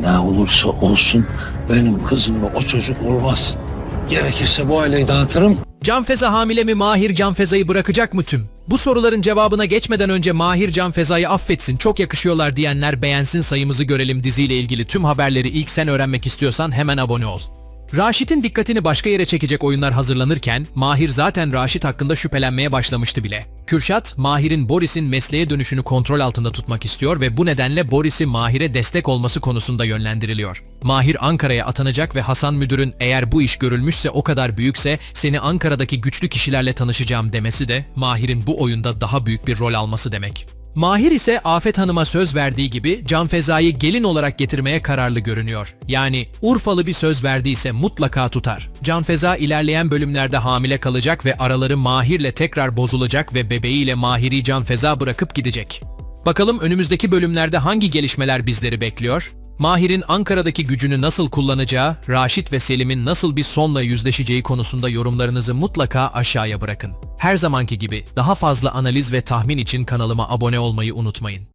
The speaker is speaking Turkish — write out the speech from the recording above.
Ne olursa olsun benim kızımla o çocuk olmaz. Gerekirse bu aileyi dağıtırım. Canfeza hamile mi Mahir Canfeza'yı bırakacak mı tüm? Bu soruların cevabına geçmeden önce Mahir Canfeza'yı affetsin çok yakışıyorlar diyenler beğensin sayımızı görelim diziyle ilgili tüm haberleri ilk sen öğrenmek istiyorsan hemen abone ol. Raşit'in dikkatini başka yere çekecek oyunlar hazırlanırken Mahir zaten Raşit hakkında şüphelenmeye başlamıştı bile. Kürşat, Mahir'in Boris'in mesleğe dönüşünü kontrol altında tutmak istiyor ve bu nedenle Boris'i Mahir'e destek olması konusunda yönlendiriliyor. Mahir Ankara'ya atanacak ve Hasan müdürün eğer bu iş görülmüşse o kadar büyükse seni Ankara'daki güçlü kişilerle tanışacağım demesi de Mahir'in bu oyunda daha büyük bir rol alması demek. Mahir ise Afet Hanım'a söz verdiği gibi Can Feza'yı gelin olarak getirmeye kararlı görünüyor. Yani Urfalı bir söz verdiyse mutlaka tutar. Can Feza ilerleyen bölümlerde hamile kalacak ve araları Mahir'le tekrar bozulacak ve bebeğiyle Mahir'i Can Feza bırakıp gidecek. Bakalım önümüzdeki bölümlerde hangi gelişmeler bizleri bekliyor? Mahir'in Ankara'daki gücünü nasıl kullanacağı, Raşit ve Selim'in nasıl bir sonla yüzleşeceği konusunda yorumlarınızı mutlaka aşağıya bırakın. Her zamanki gibi daha fazla analiz ve tahmin için kanalıma abone olmayı unutmayın.